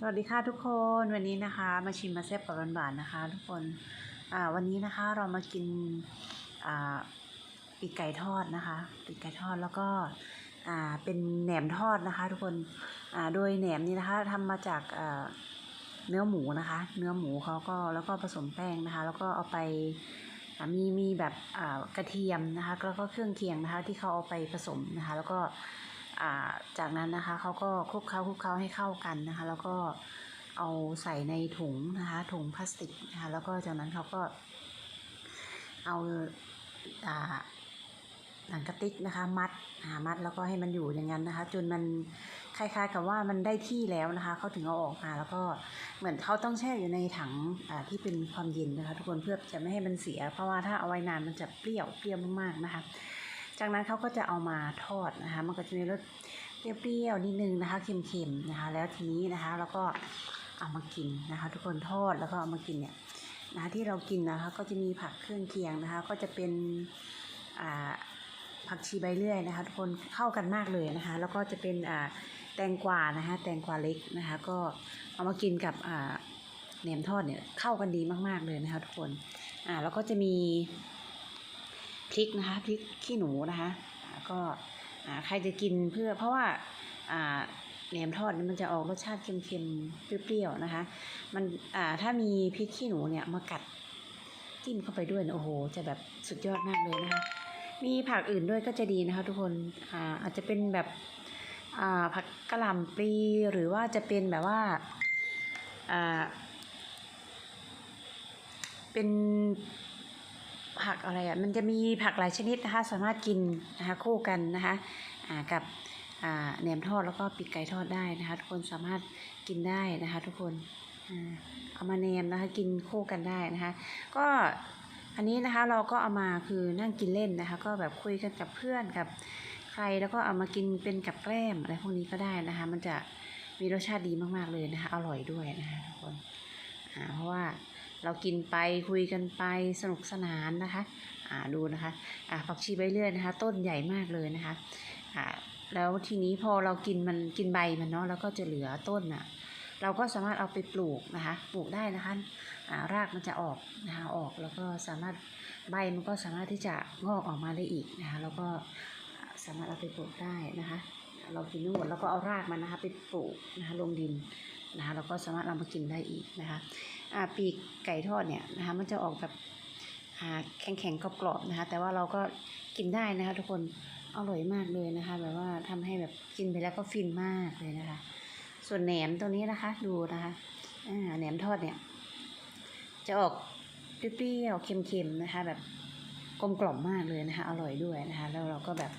สวัสดีค่ะทุกคนวันนี้นะคะมาชิมมาแซ่บกับหวานๆนะคะ ทุกคนอ่าวันนี้นะคะเรามากินอ่าปีกไก่ทอดนะคะปีกไก่ทอดแล้วก็อ่าเป็นแหนมทอดนะคะ ทุกคนอ่าโดยแหนมนี้นะคะทำมาจากอ่าเนื้อหมูนะคะ เนื้อหมูเขาก็แล้วก็ผสมแป้งนะคะ แล้วก็เอาไปมีมีแบบอ่ากระเทียมนะคะแล้วก็เครื่องเคียงนะคะ ที่เขาเอาไปผสมนะคะ แล้วก็ จากนั้นนะคะเขาก็คลุกเคล้าคลุกเคล้าให้เข้ากันนะคะ แล้วก็เอาใส่ในถุงนะคะถุงพลาสติกนะคะแล้วก็จากนั้นเขาก็เอาหนังกระติกนะคะ มัดอ่ามัดแล้วก็ให้มันอยู่อย่างนั้นนะคะ จนมันคล้ายๆกับว่ามันได้ที่แล้วนะคะเขาถึงเอาออกมาแล้วก็เหมือนเขาต้องแช่อยู่ในถังที่เป็นความเย็นนะคะ ทุกคนเพื่อจะไม่ให้มันเสีย เพราะว่าถ้าเอาไว้นานมันจะเปรี้ยวเปรี้ยวมากๆนะคะ จากนั้นเขาก็จะเอามาทอดนะคะ มันก็จะมีรสเปรี้ยวๆนิดนึงนะคะเค็มๆนะคะ แล้วทีนี้นะคะเราก็เอามากินนะคะ ทุกคนทอดแล้วก็เอามากินเนี่ยนะคะที่เรากินนะคะก็จะมีผักเครื่องเคียงนะคะ ก็จะเป็นอ่าผักชีใบเลื่อยนะคะ ทุกคนเข้ากันมากเลยนะคะ แล้วก็จะเป็นอ่าแตงกวานะคะ แตงกวาเล็กนะคะ ก็เอามากินกับอ่าแหนมทอดเนี่ยเข้ากันดีมากๆเลยนะคะ ทุกคนอ่าแล้วก็จะมี พริกนะคะพริกขี้หนูนะคะก็ใครจะกินเพื่อเพราะว่าแหนมทอดนี่มันจะออกรสชาติเค็มๆ เปรี้ยวๆนะคะ มันถ้ามีพริกขี้หนูเนี่ยมากัดจิ้มเข้าไปด้วยโอ้โห จะแบบสุดยอดมากเลยนะคะ มีผักอื่นด้วยก็จะดีนะคะ ทุกคนอาอาจจะเป็นแบบผักกะหล่ำปลีหรือว่าจะเป็นแบบว่าเป็น ผักอะไรอะมันจะมีผักหลายชนิดนะคะ สามารถกินนะคะคู่กันนะคะกับแหนมทอดแล้วก็ปีกไก่ทอดได้นะคะ ทุกคนสามารถกินได้นะคะ ทุกคนอเอามาแนมนะคะกินคู่กันได้นะคะ ก็อันนี้นะคะเราก็เอามาคือนั่งกินเล่นนะคะ ก็แบบคุยกันกับเพื่อนกับใครแล้วก็เอามากินเป็นกับแกล้มอะไรพวกนี้ก็ได้นะคะ มันจะมีรสชาติดีมากๆเลยนะคะ อร่อยด้วยนะคะทุกคนเพราะว่า เรากินไปคุยกันไปสนุกสนานนะคะอ่าดูนะคะอ่าผักชีใบเลื่อยนะคะ ต้นใหญ่มากเลยนะคะอ่าแล้วทีนี้พอเรากินมันกินใบมันเนาะแล้วก็จะเหลือต้นอะเราก็สามารถเอาไปปลูกนะคะ ปลูกได้นะคะอ่ารากมันจะออกนะคะออกแล้วก็สามารถใบมันก็สามารถที่จะงอกออกมาได้อีกนะคะแล้วก็สามารถเอาไปปลูกได้นะคะ เรากินไม่หมดแล้วก็เอารากมันนะคะไปปลูกนะคะลงดิน นะคะเราก็สามารถเอามากินได้อีกนะคะปีกไก่ทอดเนี่ยนะคะมันจะออกแบบแข็งๆกรอบๆนะคะ แต่ว่าเราก็กินได้นะคะ ทุกคนอร่อยมากเลยนะคะ แบบว่าทำให้แบบกินไปแล้วก็ฟินมากเลยนะคะ ส่วนแหนมตัวนี้นะคะดูนะคะแหนมทอดเนี่ย จะออกเปรี้ยวๆเค็มๆนะคะ แบบกลมกล่อมมากเลยนะคะ อร่อยด้วยนะคะ แล้วเราก็แบบ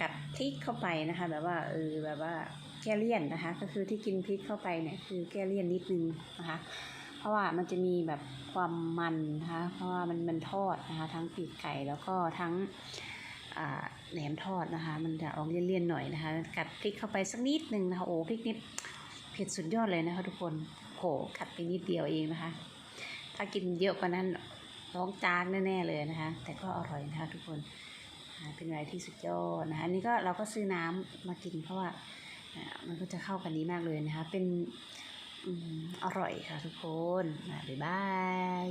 กัดพริกเข้าไปนะคะ แบบว่าเออแบบว่า แก้เลี่ยนนะคะ ก็คือที่กินพริกเข้าไปเนี่ยคือแก้เลี่ยนนิดนึงนะคะ เพราะว่ามันจะมีแบบความมันนะคะ เพราะว่ามันมันทอดนะคะ ทั้งปีกไก่แล้วก็ทั้งแหนมทอดนะคะ มันจะออกเลี่ยนๆหน่อยนะคะ กัดพริกเข้าไปสักนิดนึงนะคะ โอ้พริกนิดเผ็ดสุดยอดเลยนะคะ ทุกคนโหกัดไปนิดเดียวเองนะคะ ถ้ากินเยอะกว่านั้นร้องจานแน่ๆเลยนะคะ แต่ก็อร่อยนะคะ ทุกคนเป็นอะไรที่สุดยอดนะคะอันนี้ก็เราก็ซื้อน้ำมากินเพราะว่า มันก็จะเข้ากันดีมากเลยนะคะ เป็นออร่อยค่ะทุกคนบ๊ายบาย